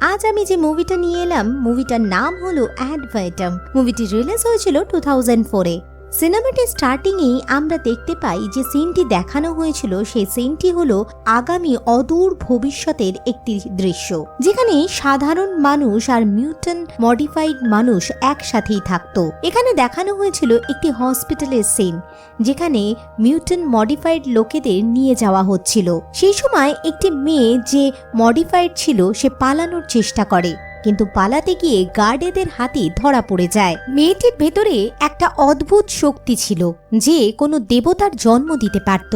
আজ আমি যে মুভিটা নিয়ে এলাম, মুভিটার নাম হলো অ্যাডভাইটাম। মুভিটি রিলিজ হয়েছিল টু থাউজেন্ড ফোরে সিনেমাটির স্টার্টিংয়েই আমরা দেখতে পাই যে সিনটি দেখানো হয়েছিল, সেই সিনটি হলো আগামী অদূর ভবিষ্যতের একটি দৃশ্য। যেখানে সাধারণ মানুষ আর মিউটন মডিফাইড মানুষ একসাথেই থাকতো। এখানে দেখানো হয়েছিল একটি হসপিটালের সিন, যেখানে মিউটন মডিফাইড লোকেদের নিয়ে যাওয়া হচ্ছিল। সেই সময় একটি মেয়ে যে মডিফাইড ছিল, সে পালানোর চেষ্টা করে। কিন্তু পালাতে গিয়ে গার্ডেদের হাতে ধরা পড়ে যায়। মেয়েটির ভেতরে একটা অদ্ভুত শক্তি ছিল, যে কোনো দেবতার জন্ম দিতে পারত।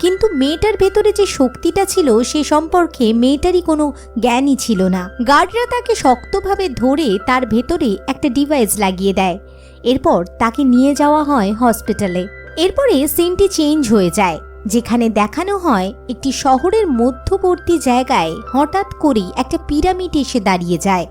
কিন্তু মেয়েটার ভেতরে যে শক্তিটা ছিল, সে সম্পর্কে মেয়েটারই কোনো জ্ঞানই ছিল না। গার্ডরা তাকে শক্তভাবে ধরে তার ভেতরে একটা ডিভাইস লাগিয়ে দেয়। এরপর তাকে নিয়ে যাওয়া হয় হসপিটালে এরপরে সিনটি চেঞ্জ হয়ে যায়। যেখানে দেখানো হয় একটি শহরের মধ্যবর্তী জায়গায় হঠাৎ করেই একটা পিরামিড এসে দাঁড়িয়ে যায়।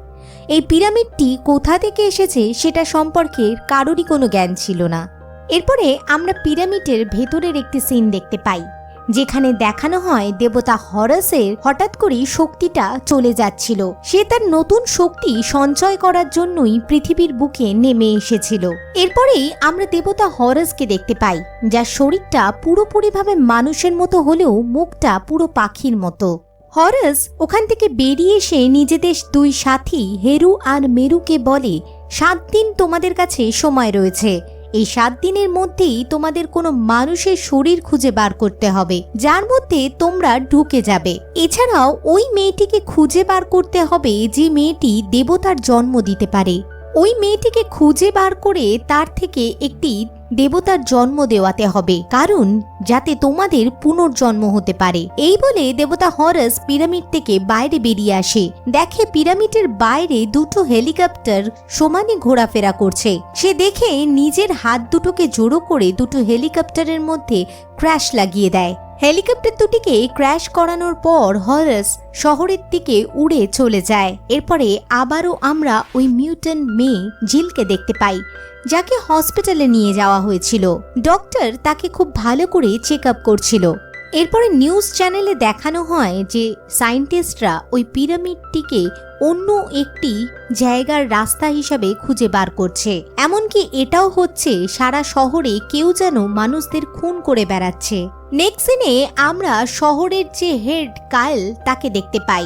এই পিরামিডটি কোথা থেকে এসেছে সেটা সম্পর্কে কারোরই কোনো জ্ঞান ছিল না। এরপরে আমরা পিরামিডের ভেতরের একটি সিন দেখতে পাই। যেখানে দেখানো হয় দেবতা হরাসের, হঠাৎ করেই শক্তিটা চলে যাচ্ছিল। সে তার নতুন শক্তি সঞ্চয় করার জন্যই পৃথিবীর বুকে নেমে এসেছিল। এরপরেই আমরা দেবতা হরাসকে দেখতে পাই, যার শরীরটা পুরোপুরিভাবে মানুষের মতো হলেও মুখটা পুরো পাখির মতো। হরাস ওখান থেকে বেরিয়ে এসে নিজেদের দুই সাথী হেরু আর মেরুকে বলে, সাত দিন তোমাদের কাছে সময় রয়েছে। এই সাত দিনের মধ্যেই তোমাদের কোনো মানুষের শরীর খুঁজে বার করতে হবে, যার মধ্যে তোমরা ঢুকে যাবে। এছাড়াও ওই মেয়েটিকে খুঁজে বার করতে হবে যে মেয়েটি দেবতার জন্ম দিতে পারে। ওই মেয়েটিকে খুঁজে বার করে তার থেকে একটি দেবতার জন্ম দেওয়াতে হবে। কারণ, যাতে তোমাদের পুনর্জন্ম হতে পারে। এই বলে দেবতা হরাস পিরামিড থেকে বাইরে বেরিয়ে আসে। দেখে পিরামিডের বাইরে দুটো হেলিকপ্টার সমানে ঘোরাফেরা করছে। সে দেখে নিজের হাত দুটোকে জোড়ো করে দুটো হেলিকপ্টারের মধ্যে ক্র্যাশ লাগিয়ে দেয়। হেলিকপ্টার দুটিকে ক্র্যাশ করানোর পর হরাস শহরের দিকে উড়ে চলে যায়। এরপরে আবারও আমরা ওই মিউটন মেয়ে জিলকে দেখতে পাই। যাকে হসপিটালে নিয়ে যাওয়া হয়েছিল। ডক্টর তাকে খুব ভালো করে চেক আপ করছিল। এরপরে নিউজ চ্যানেলে দেখানো হয় যে সায়েন্টিস্টরা ওই পিরামিডটিকে অন্য একটি জায়গার রাস্তা হিসাবে খুঁজে বার করছে। এমনকি এটাও হচ্ছে সারা শহরে কেউ যেন মানুষদের খুন করে বেড়াচ্ছে। নেক্সট সিনে আমরা শহরের যে হেড কায়েল তাকে দেখতে পাই।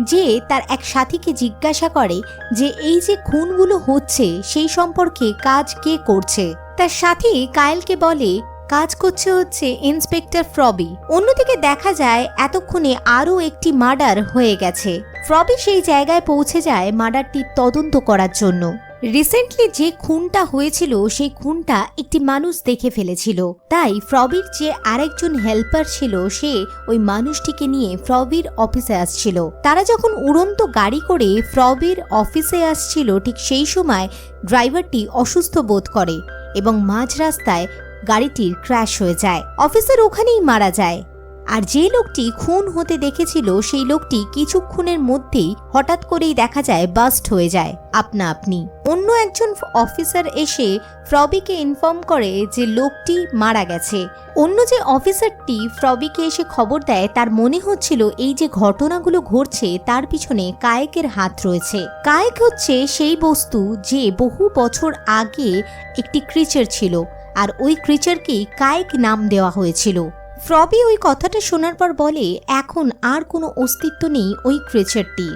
যে তার এক সাথীকে জিজ্ঞাসা করে যে এই যে খুনগুলো হচ্ছে, সেই সম্পর্কে কাজ কে করছে? তার সাথী কায়েলকে বলে, কাজ করছে হচ্ছে ইন্সপেক্টর ফ্রবি। অন্যদিকে দেখা যায়, এতক্ষণে আরও একটি মার্ডার হয়ে গেছে। ফ্রবি সেই জায়গায় পৌঁছে যায় মার্ডারটি তদন্ত করার জন্য। রিসেন্টলি যে খুনটা হয়েছিল, সেই খুনটা একটি মানুষ দেখে ফেলেছিল। তাই ফ্রবির যে আরেকজন হেল্পার ছিল, সে ওই মানুষটিকে নিয়ে ফ্রবির অফিসে আসছিল। তারা যখন উড়ন্ত গাড়ি করে ফ্রবির অফিসে আসছিল, ঠিক সেই সময় ড্রাইভারটি অসুস্থ বোধ করে এবং মাঝ রাস্তায় গাড়িটির ক্র্যাশ হয়ে যায়। অফিসার ওখানেই মারা যায়। আর যে লোকটি খুন হতে দেখেছিল, সেই লোকটি কিছুক্ষণের মধ্যেই হঠাৎ করেই দেখা যায় বাস্ট হয়ে যায়, আপনা আপনি। অন্য একজন অফিসার এসে ফ্রবিকে ইনফর্ম করে যে লোকটি মারা গেছে। অন্য যে অফিসারটি ফ্রবিকে এসে খবর দেয়, তার মনে হচ্ছিল এই যে ঘটনাগুলো ঘটছে, তার পিছনে কায়েকের হাত রয়েছে। কায়েক হচ্ছে সেই বস্তু যে বহু বছর আগে একটি ক্রিচার ছিল, আর ওই ক্রিচারকেই কায়েক নাম দেওয়া হয়েছিল। ফ্রবি ওই কথাটা শোনার পর বলে, এখন আর কোনো অস্তিত্ব নেই ওই ক্রেচারটি।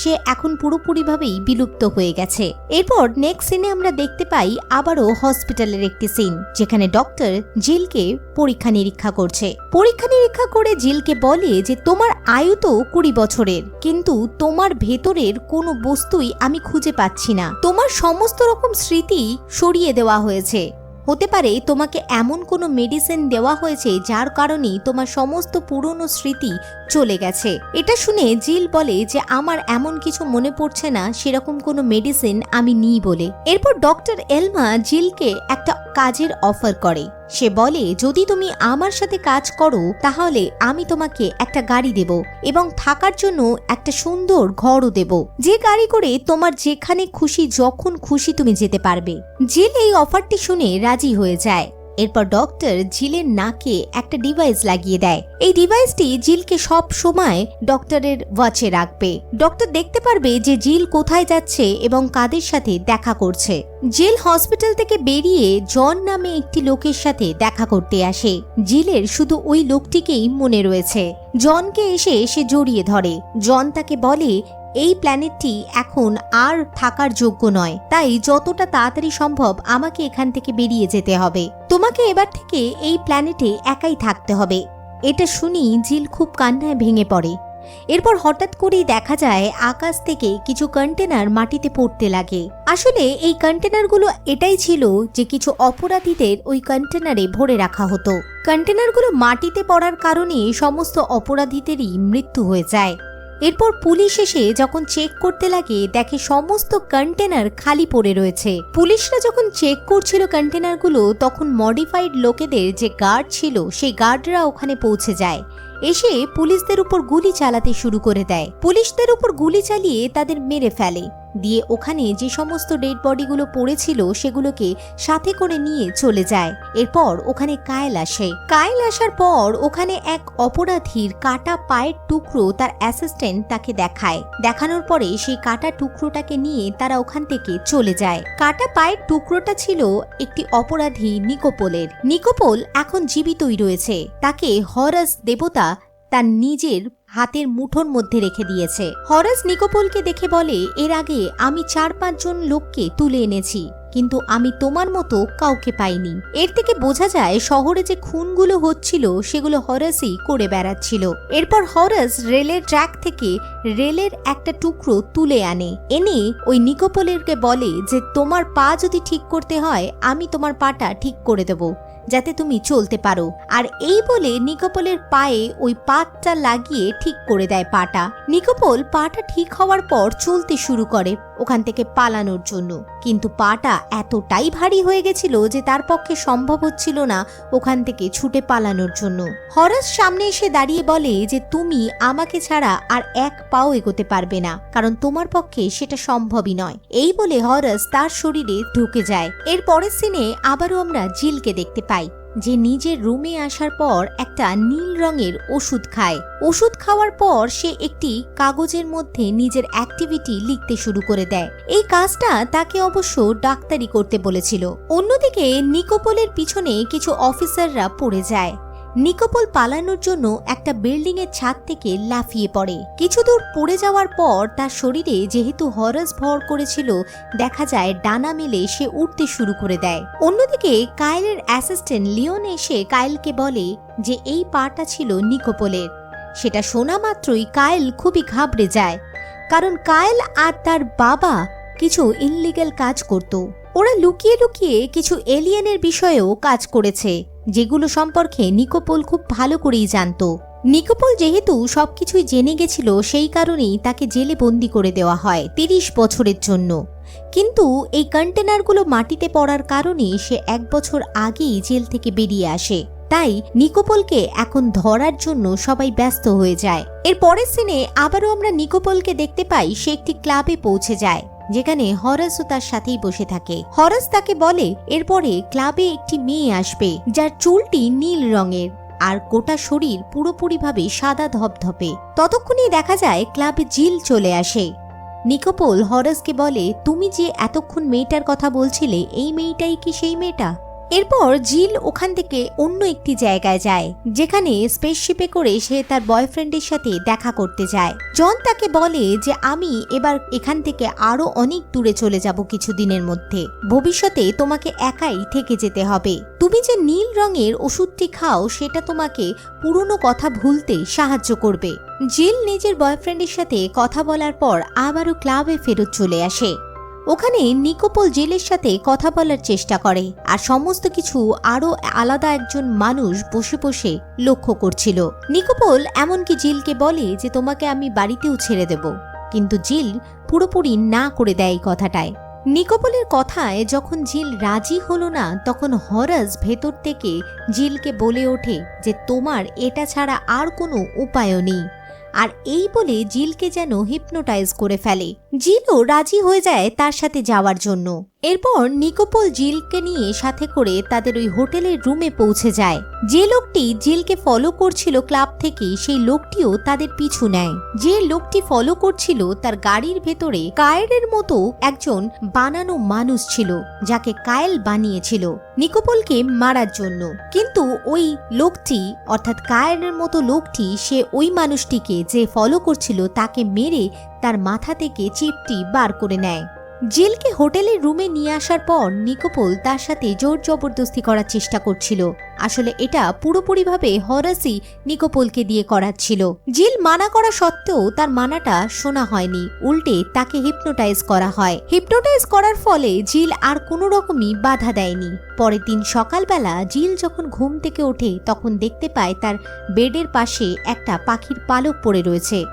সে এখন পুরোপুরিভাবেই বিলুপ্ত হয়ে গেছে। এরপর নেক্সট সিনে আমরা দেখতে পাই আবারও হসপিটালের একটি সিন যেখানে ডক্টর জিলকে পরীক্ষা নিরীক্ষা করছে। পরীক্ষা নিরীক্ষা করে জিলকে বলে যে, তোমার আয়ু তো কুড়ি বছরের, কিন্তু তোমার ভেতরের কোনো বস্তুই আমি খুঁজে পাচ্ছি না। তোমার সমস্ত রকম স্মৃতি সরিয়ে দেওয়া হয়েছে। হতে পারে তোমাকে এমন কোনো মেডিসিন দেওয়া হয়েছে যার কারণেই তোমার সমস্ত পুরনো স্মৃতি চলে গেছে। এটা শুনে জিল বলে যে আমার এমন কিছু মনে পড়ছে না, সেরকম কোনো মেডিসিন আমি নিই বলে। এরপর ডক্টর এলমা জিলকে একটা কাজের অফার করে। সে বলে, যদি তুমি আমার সাথে কাজ করো, তাহলে আমি তোমাকে একটা গাড়ি দেব এবং থাকার জন্য একটা সুন্দর ঘরও দেব। যে গাড়ি করে তোমার যেখানে খুশি, যখন খুশি তুমি যেতে পারবে। জেল এই অফারটি শুনে রাজি হয়ে যায়। এরপর ডক্টর জিলের নাকে একটা ডিভাইস লাগিয়ে দেয়। এই ডিভাইসটি জিলকে সব সময় ডক্টরের ওয়াচে রাখবে। ডক্টর দেখতে পারবে যে জিল কোথায় যাচ্ছে এবং কাদের সাথে দেখা করছে। জেল হসপিটাল থেকে বেরিয়ে জন নামে একটি লোকের সাথে দেখা করতে আসে। জিলের শুধু ওই লোকটিকেই মনে রয়েছে। জনকে এসে সে জড়িয়ে ধরে। জন তাকে বলে এই প্ল্যানেটটি এখন আর থাকার যোগ্য নয়। তাই যতটা তাড়াতাড়ি সম্ভব আমাকে এখান থেকে বেরিয়ে যেতে হবে। তোমাকে এবার থেকে এই প্ল্যানেটে একাই থাকতে হবে। এটা শুনি জিল খুব কান্নায় ভেঙে পড়ে। এরপর হঠাৎ করেই দেখা যায় আকাশ থেকে কিছু কন্টেনার মাটিতে পড়তে লাগে। আসলে এই কন্টেনারগুলো এটাই ছিল যে কিছু অপরাধীদের ওই কন্টেনারে ভরে রাখা হতো। কন্টেনারগুলো মাটিতে পড়ার কারণে সমস্ত অপরাধীদেরই মৃত্যু হয়ে যায়। এরপর পুলিশ এসে যখন চেক করতে লাগে, দেখে সমস্ত কন্টেনার খালি পড়ে রয়েছে। পুলিশরা যখন চেক করছিল কন্টেনারগুলো তখন মডিফাইড লোকেদের যে গার্ড ছিল, সেই গার্ডরা ওখানে পৌঁছে যায়। এসে পুলিশদের উপর গুলি চালাতে শুরু করে দেয়। পুলিশদের উপর গুলি চালিয়ে তাদের মেরে ফেলে। দিয়ে ওখানে যে সমস্ত ডেড বডিগুলো পড়েছিল সেগুলোকে সাথে করে নিয়ে চলে যায়। এরপর ওখানে কায়েল আসে। কায়েল আসার পর ওখানে এক অপরাধীর কাটা পায়ের টুকরো তার অ্যাসিস্ট্যান্ট তাকে দেখায়। দেখানোর পরে সেই কাটা টুকরোটাকে নিয়ে তারা ওখান থেকে চলে যায়। কাটা পায়ের টুকরোটা ছিল একটি অপরাধী নিকোপোলের। নিকোপোল এখন জীবিতই রয়েছে। তাকে হরাস দেবতা তার নিজের হাতের মুঠোর মধ্যে রেখে দিয়েছে। হরাস নিকোপলকে দেখে বলে, এর আগে আমি চার পাঁচজন লোককে তুলে এনেছি, কিন্তু আমি তোমার মতো কাউকে পাইনি। এর থেকে বোঝা যায়, শহরে যে খুনগুলো হচ্ছিল, সেগুলো হরাসই করে বেড়াচ্ছিল। এরপর হরাস রেলের ট্র্যাক থেকে রেলের একটা টুকরো তুলে আনে। এনে ওই নিকোপোলেরকে বলে যে, তোমার পা যদি ঠিক করতে হয়, আমি তোমার পাটা ঠিক করে দেবো। যাতে তুমি চলতে পারো। আর এই বলে নিকোপলের পায়ে ওই পাতটা লাগিয়ে ঠিক করে দেয় পাটা। নিকোপল পাটা ঠিক হওয়ার পর চলতে শুরু করে। ওখান থেকে পালানোর জন্য। কিন্তু পাটা এতটাই ভারী হয়ে গেছিল যে তার পক্ষে সম্ভব হচ্ছিল না ওখান থেকে ছুটে পালানোর জন্য। হরাস সামনে এসে দাঁড়িয়ে বলে যে, তুমি আমাকে ছাড়া আর এক পাও এগোতে পারবে না, কারণ তোমার পক্ষে সেটা সম্ভবই নয়। এই বলে হরাস তার শরীরে ঢুকে যায়। এর পরের সিনে আবারও আমরা জিলকে দেখতে পাই। যে নিজের রুমে আসার পর একটা নীল রঙের ওষুধ খায়। ওষুধ খাওয়ার পর সে একটি কাগজের মধ্যে নিজের অ্যাক্টিভিটি লিখতে শুরু করে দেয়। এই কাজটা তাকে অবশ্য ডাক্তারি করতে বলেছিল। অন্যদিকে নিকোপলের পিছনে কিছু অফিসাররা পড়ে যায়। নিকোপল পালানোর জন্য একটা বিল্ডিং এর ছাদ থেকে লাফিয়ে পড়ে। কিছু দূর পড়ে যাওয়ার পর তার শরীরে যেহেতু হরস ভর করেছিল, দেখা যায় ডানা মেলে সে উঠতে শুরু করে দেয়। অন্যদিকে কায়েলের অ্যাসিস্ট্যান্ট লিওন এসে কায়েলকে বলে যে এই পাটা ছিল নিকোপলের। সেটা শোনা মাত্রই কায়েল খুবই ঘাবড়ে যায়, কারণ কায়েল আর তার বাবা কিছু ইনলিগ্যাল কাজ করত। ওরা লুকিয়ে লুকিয়ে কিছু এলিয়েনের বিষয়েও কাজ করেছে। যেগুলো সম্পর্কে নিকোপল খুব ভালো করেই জানতো। নিকোপল যেহেতু সবকিছুই জেনে গেছিল, সেই কারণেই তাকে জেলে বন্দি করে দেওয়া হয় তিরিশ বছরের জন্য। কিন্তু এই কন্টেনারগুলো মাটিতে পড়ার কারণে সে এক বছর আগেই জেল থেকে বেরিয়ে আসে। তাই নিকোপলকে এখন ধরার জন্য সবাই ব্যস্ত হয়ে যায়। এর পরের সিনে আবারও আমরা নিকোপলকে দেখতে পাই, সে একটি ক্লাবে পৌঁছে যায়। যেখানে হরস ও তার সাথেই বসে থাকে। হরস তাকে বলে, এরপরে ক্লাবে একটি মেয়ে আসবে, যার চুলটি নীল রঙের, আর গোটা শরীর পুরোপুরিভাবে সাদা ধপধপে। ততক্ষণই দেখা যায় ক্লাবে জিল চলে আসে। নিকোপল হরসকে বলে, তুমি যে এতক্ষণ মেয়েটার কথা বলছিলে, এই মেয়েটাই কি সেই মেয়েটা? এরপর জিল ওখান থেকে অন্য একটি জায়গায় যায়, যেখানে স্পেসশিপে করে সে তার বয়ফ্রেন্ডের সাথে দেখা করতে যায়। জন তাকে বলে যে, আমি এবার এখান থেকে আরও অনেক দূরে চলে যাব কিছুদিনের মধ্যে। ভবিষ্যতে তোমাকে একাই থেকে যেতে হবে। তুমি যে নীল রঙের ওষুধটি খাও, সেটা তোমাকে পুরনো কথা ভুলতে সাহায্য করবে। জিল নিজের বয়ফ্রেন্ডের সাথে কথা বলার পর আবারও ক্লাবে ফেরত চলে আসে। ওখানে নিকোপল জেলের সাথে কথা বলার চেষ্টা করে, আর সমস্ত কিছু আরও আলাদা একজন মানুষ বসে বসে লক্ষ্য করছিল। নিকোপল এমনকি জিলকে বলে যে, তোমাকে আমি বাড়িতেও ছেড়ে দেব। কিন্তু জিল পুরোপুরি না করে দেয় কথাটায়। নিকোপলের কথায় যখন জিল রাজি হলো না, তখন হরাস ভেতর থেকে জিলকে বলে ওঠে যে, তোমার এটা ছাড়া আর কোনো উপায়ও নেই। আর এই বলে জিলকে যেন হিপনোটাইজ করে ফেলে। জিলও রাজি হয়ে যায় তার সাথে যাওয়ার জন্য। এরপর নিকোপল জিলকে নিয়ে সাথে করে তাদের ওই হোটেলের রুমে পৌঁছে যায়। যে লোকটি জিলকে ফলো করছিল ক্লাব থেকে, সেই লোকটিও তাদের পিছু নেয়। যে লোকটি ফলো করছিল, তার গাড়ির ভেতরে কায়েরের মতো একজন বানানো মানুষ ছিল, যাকে কায়েল বানিয়েছিল নিকোপলকে মারার জন্য। কিন্তু ওই লোকটি, অর্থাৎ কায়েরের মতো লোকটি, সে ওই মানুষটিকে যে ফলো করছিল, তাকে মেরে তার মাথা থেকে চিপটি বার করে নেয়। জিলকে হোটেলের রুমে নিয়ে আসার পর নিকোপল তার সাথে জোর জবরদস্তি করার চেষ্টা করছিল। আসলে এটা পুরোপুরিভাবে হরাসি নিকোপলকে দিয়ে করাচ্ছিল। জিল মানা করা সত্ত্বেও তার মানাটা শোনা হয়নি। উল্টে তাকে হিপনোটাইজ করা হয়। হিপনোটাইজ করার ফলে জিল আর কোনো রকমই বাধা দেয়নি। পরের দিন সকালবেলা জিল যখন ঘুম থেকে ওঠে, তখন দেখতে পায় তার বেডের পাশে একটা পাখির পালক পড়ে রয়েছে।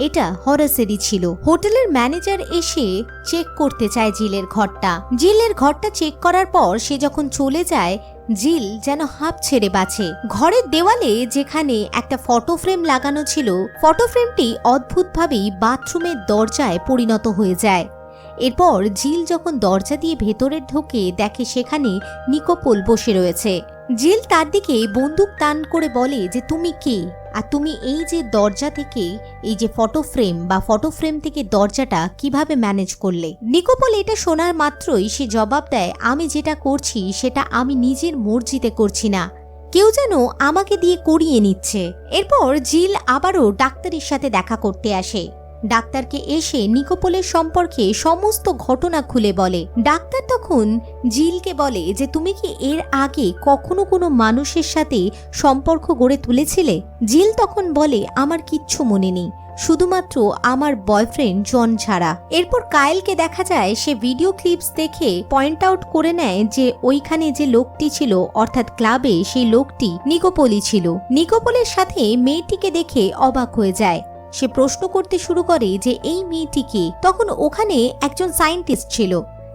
এটা হরাসেরই ছিল। হোটেলের ম্যানেজার এসে চেক করতে চায় জিলের ঘরটা। জিলের ঘরটা চেক করার পর সে যখন চলে যায়, জিল যেন হাঁপ ছেড়ে বাঁচে। ঘরের দেওয়ালে যেখানে একটা ফটো ফ্রেম লাগানো ছিল ফটো ফ্রেমটি অদ্ভুতভাবেই বাথরুমের দরজায় পরিণত হয়ে যায়। এরপর জিল যখন দরজা দিয়ে ভেতরে ঢোকে, দেখে সেখানে নিকোপল বসে রয়েছে। জিল তার দিকে বন্দুক টান করে বলে যে, তুমি কে? আর তুমি এই যে দরজা থেকে, এই যে ফটো ফ্রেম বা ফটো ফ্রেম থেকে দরজাটা কীভাবে ম্যানেজ করলে? নিকোপল এটা শোনার মাত্রই সে জবাব দেয়, আমি যেটা করছি, সেটা আমি নিজের মর্জিতে করছি না। কেউ যেন আমাকে দিয়ে করিয়ে নিচ্ছে। এরপর জিল আবারও ডাক্তারের সাথে দেখা করতে আসে। ডাক্তারকে এসে নিকোপলের সম্পর্কে সমস্ত ঘটনা খুলে বলে। ডাক্তার তখন জিলকে বলে যে, তুমি কি এর আগে কখনো কোনো মানুষের সাথে সম্পর্ক গড়ে তুলেছিলে? জিল তখন বলে, আমার কিচ্ছু মনে নেই। শুধুমাত্র আমার বয়ফ্রেন্ড জন ছাড়া এরপর কায়েলকে দেখা যায়, সে ভিডিও ক্লিপস দেখে পয়েন্ট আউট করে নেয় যে, ওইখানে যে লোকটি ছিল, অর্থাৎ ক্লাবে সেই লোকটি নিকোপলি ছিল। নিকোপলের সাথে মেয়েটিকে দেখে অবাক হয়ে যায়। সে প্রশ্ন করতে শুরু করে যে এই মেয়েটিকে তখন ওখানে একজন সায়েন্টিস্ট ছিল।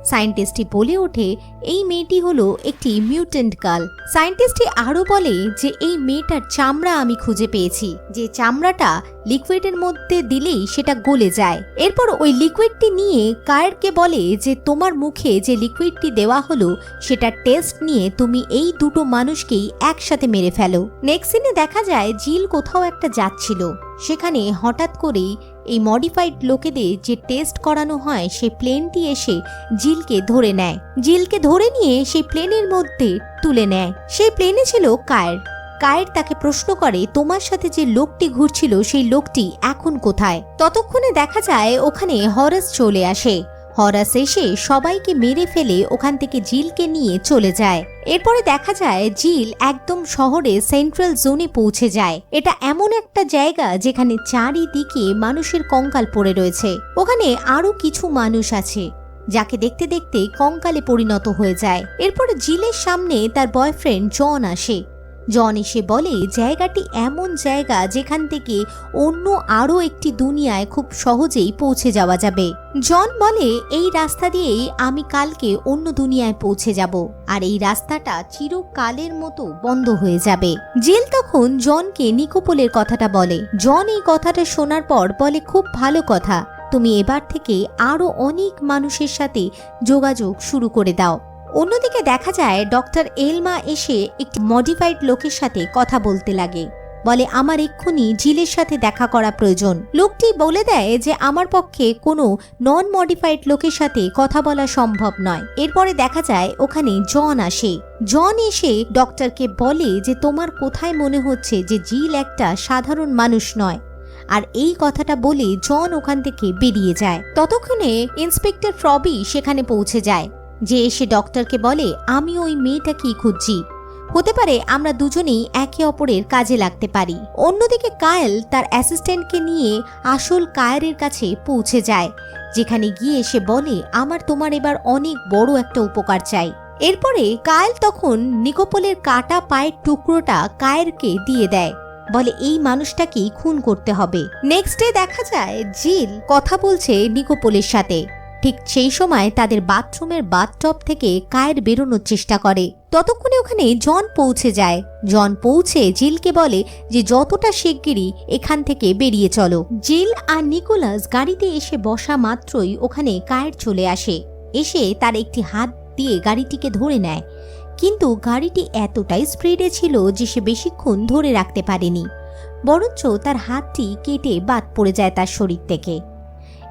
সায়েন্টিস্টটি বলে ওঠে এই মেয়েটি হলো একটি মিউটেন্ট গার্ল সায়েন্টিস্টটি আরও বলে যে এই মেয়েটার চামড়া আমি খুঁজে পেয়েছি। যে চামড়াটা লিকুইডের মধ্যে দিলেই সেটা গলে যায়। এরপর ওই লিকুইডটি নিয়ে কায়েরকে বলে যে তোমার মুখে যে লিকুইডটি দেওয়া হলো, সেটা টেস্ট নিয়ে তুমি এই দুটো মানুষকেই একসাথে মেরে ফেলো। নেক্সট সিনে দেখা যায় জিল কোথাও একটা যাচ্ছিল। সেখানে হঠাৎ করেই এই মডিফাইড লোকেদের যে টেস্ট করানো হয় সেই প্লেনটি এসে জিলকে ধরে নেয়। জিলকে ধরে নিয়ে সেই প্লেনের মধ্যে তুলে নেয়। সেই প্লেনে ছিল কায়ের। কায়ের তাকে প্রশ্ন করে, তোমার সাথে যে লোকটি ঘুরছিল, সেই লোকটি এখন কোথায়? ততক্ষণে দেখা যায় ওখানে হরস চলে আসে। হরাস এসে সবাইকে মেরে ফেলে ওখান থেকে জিলকে নিয়ে চলে যায়। এরপরে দেখা যায় জিল একদম শহরে সেন্ট্রাল জোনে পৌঁছে যায়। এটা এমন একটা জায়গা যেখানে চারিদিকে মানুষের কঙ্কাল পড়ে রয়েছে। ওখানে আরও কিছু মানুষ আছে, যাকে দেখতে দেখতে কঙ্কালে পরিণত হয়ে যায়। এরপর জিলের সামনে তার বয়ফ্রেন্ড জন আসে। জন এসে বলে, জায়গাটি এমন জায়গা যেখান থেকে অন্য আরও একটি দুনিয়ায় খুব সহজেই পৌঁছে যাওয়া যাবে। জন বলে, এই রাস্তা দিয়েই আমি কালকে অন্য দুনিয়ায় পৌঁছে যাব, আর এই রাস্তাটা চিরকালের মতো বন্ধ হয়ে যাবে। জেল তখন জনকে নিকোপোলের কথাটা বলে। জন এই কথাটা শোনার পর বলে, খুব ভালো কথা। তুমি এবার থেকে আরও অনেক মানুষের সাথে যোগাযোগ শুরু করে দাও। অন্যদিকে দেখা যায়, ডক্টর এলমা এসে একটি মডিফাইড লোকের সাথে কথা বলতে লাগে। বলে, আমার এক্ষুনি জিলের সাথে দেখা করা প্রয়োজন। লোকটি বলে দেয় যে, আমার পক্ষে কোনো নন মডিফাইড লোকের সাথে কথা বলা সম্ভব নয়। এরপরে দেখা যায়, ওখানে জন আসে। জন এসে ডক্টরকে বলে যে, তোমার কোথায় মনে হচ্ছে যে জিল একটা সাধারণ মানুষ নয়? আর এই কথাটা বলে জন ওখান থেকে বেরিয়ে যায়। ততক্ষণে ইন্সপেক্টর ফ্রবি সেখানে পৌঁছে যায়। যে এসে ডক্টরকে বলে, আমি ওই মেয়েটাকেই খুঁজছি। হতে পারে আমরা দুজনেই একে অপরের কাজে লাগতে পারি। অন্যদিকে কায়েল তার অ্যাসিস্ট্যান্টকে নিয়ে আসল কায়েরের কাছে পৌঁছে যায়, যেখানে গিয়ে সে বলে, আমার তোমার এবার অনেক বড় একটা উপকার চাই। এরপরে কায়েল তখন নিকোপলের কাটা পায়ের টুকরোটা কায়েরকে দিয়ে দেয়, বলে, এই মানুষটাকেই খুন করতে হবে। নেক্সট ডে দেখা যায়, জিল কথা বলছে নিকোপলের সাথে। ঠিক সেই সময় তাদের বাথরুমের বাথটব থেকে কায়ের বেরোনোর চেষ্টা করে। ততক্ষণে ওখানে জন পৌঁছে যায়। জন পৌঁছে জিলকে বলে যে, যতটা শিগগিরই এখান থেকে বেরিয়ে চলো। জিল আর নিকোলাস গাড়িতে এসে বসা মাত্রই ওখানে কায়ের চলে আসে। এসে তার একটি হাত দিয়ে গাড়িটিকে ধরে নেয়। কিন্তু গাড়িটি এতটাই স্পিডে ছিল যে, সে বেশিক্ষণ ধরে রাখতে পারেনি। বরঞ্চ তার হাতটি কেটে বাদ পড়ে যায় তার শরীর থেকে।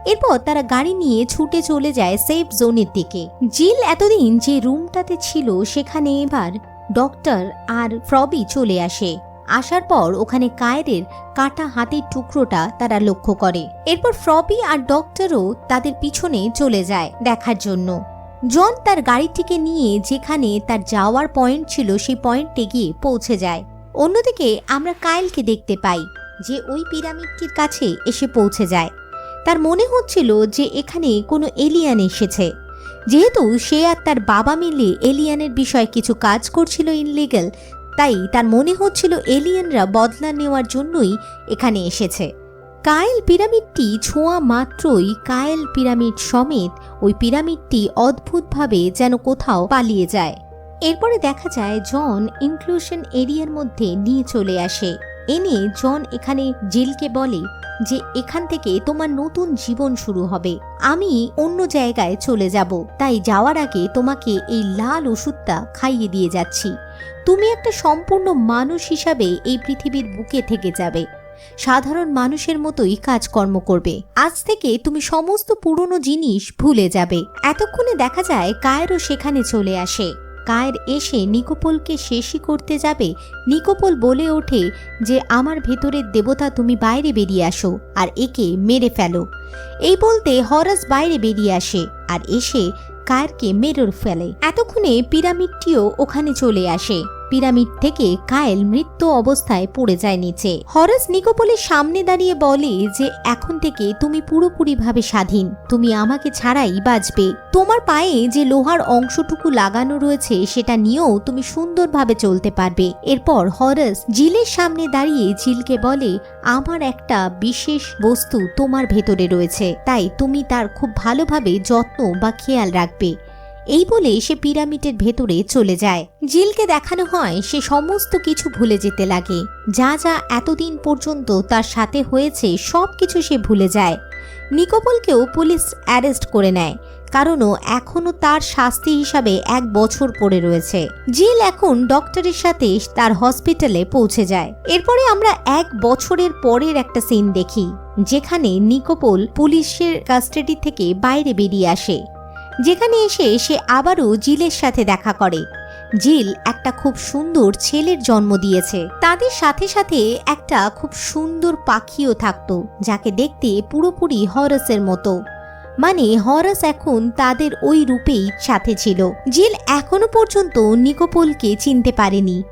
এরপর তারা গাড়ি নিয়ে ছুটে চলে যায় সেফ জোনের দিকে। জিল এতদিন যে রুমটাতে ছিল, সেখানে এবার ডক্টর আর ফ্রবি চলে আসে। আসার পর ওখানে কায়েরের কাটা হাতের টুকরোটা তারা লক্ষ্য করে। এরপর ফ্রবি আর ডক্টরও তাদের পিছনে চলে যায় দেখার জন্য। জন তার গাড়িটিকে নিয়ে যেখানে তার যাওয়ার পয়েন্ট ছিল, সেই পয়েন্টে গিয়ে পৌঁছে যায়। অন্যদিকে আমরা কায়েলকে দেখতে পাই, যে ওই পিরামিডটির কাছে এসে পৌঁছে যায়। তার মনে হচ্ছিল যে এখানে কোনো এলিয়ান এসেছে। যেহেতু সে আর তার বাবা মিলে এলিয়ানের বিষয়ে কিছু কাজ করছিল ইনলিগাল তাই তার মনে হচ্ছিল এলিয়ানরা বদলা নেওয়ার জন্যই এখানে এসেছে। কায়েল পিরামিডটি ছোঁয়া মাত্রই কায়েল পিরামিড সমেত ওই পিরামিডটি অদ্ভুতভাবে যেন কোথাও পালিয়ে যায়। এরপরে দেখা যায় জন ইনক্লুশন এরিয়ার মধ্যে নিয়ে চলে আসে। এনে জন এখানে জিলকে বলে যে এখান থেকে তোমার নতুন জীবন শুরু হবে। আমি অন্য জায়গায় চলে যাব। তাই যাওয়ার আগে তোমাকে এই লাল ওষুধটা খাইয়ে দিয়ে যাচ্ছি। তুমি একটা সম্পূর্ণ মানুষ হিসাবে এই পৃথিবীর বুকে থেকে যাবে। সাধারণ মানুষের মতোই কাজকর্ম করবে। আজ থেকে তুমি সমস্ত পুরনো জিনিস ভুলে যাবে। এতক্ষণে দেখা যায় কায়েরও সেখানে চলে আসে। কায়ের এসে নিকোপলকে শেষই করতে যাবে। নিকোপল বলে ওঠে যে, আমার ভেতরের দেবতা, তুমি বাইরে বেরিয়ে আসো আর একে মেরে ফেলো। এই বলতে হরাস বাইরে বেরিয়ে আসে আর এসে কায়েরকে মেরে ফেলে। এতক্ষণে পিরামিডটিও ওখানে চলে আসে। পিরামিড থেকে কায়েল মৃত্যু অবস্থায় পড়ে যায় নিচে। হরাস নিকোপলের সামনে দাঁড়িয়ে বলে যে, এখন থেকে তুমি পুরোপুরিভাবে স্বাধীন। তুমি আমাকে ছাড়াই বাঁচবে। তোমার পায়ে যে লোহার অংশটুকু লাগানো রয়েছে, সেটা নিয়েও তুমি সুন্দরভাবে চলতে পারবে। এরপর হরাস জিলের সামনে দাঁড়িয়ে জিলকে বলে, আমার একটা বিশেষ বস্তু তোমার ভেতরে রয়েছে। তাই তুমি তার খুব ভালোভাবে যত্ন বা খেয়াল রাখবে। এই বলে সে পিরামিডের ভেতরে চলে যায়। জিলকে দেখানো হয় সে সমস্ত কিছু ভুলে যেতে লাগে। যা যা এতদিন পর্যন্ত তার সাথে হয়েছে, সব কিছু সে ভুলে যায়। নিকোপলকেও পুলিশ অ্যারেস্ট করে নেয় কারণ ও এখনও তার শাস্তি হিসাবে এক বছর পড়ে রয়েছে। জিল এখন ডক্টরের সাথে তার হসপিটালে পৌঁছে যায়। এরপরে আমরা এক বছরের পরের একটা সিন দেখি, যেখানে নিকোপল পুলিশের কাস্টাডি থেকে বাইরে বেরিয়ে আসে। যেখানে এসে সে আবারও জিলের সাথে দেখা করে। জিল একটা খুব সুন্দর ছেলের জন্ম দিয়েছে। তাদের সাথে সাথে একটা খুব সুন্দর পাখিও থাকতো, যাকে দেখতে পুরোপুরি হরসের মতো। মানে হরাস এখন তাদের ওই রূপেই সাথে ছিল। জিল এখনও পর্যন্ত নিকোপলকে চিনতে পারেনি।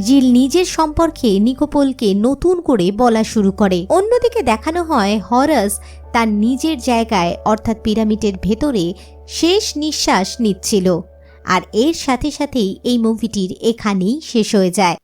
জিল নিজের সম্পর্কে নিকোপলকে নতুন করে বলা শুরু করে। অন্যদিকে দেখানো হয় হরাস তার নিজের জায়গায়, অর্থাৎ পিরামিডের ভেতরে, শেষ নিঃশ্বাস নিচ্ছিল। আর এর সাথে সাথেই এই মুভিটির এখানেই শেষ হয়ে যায়।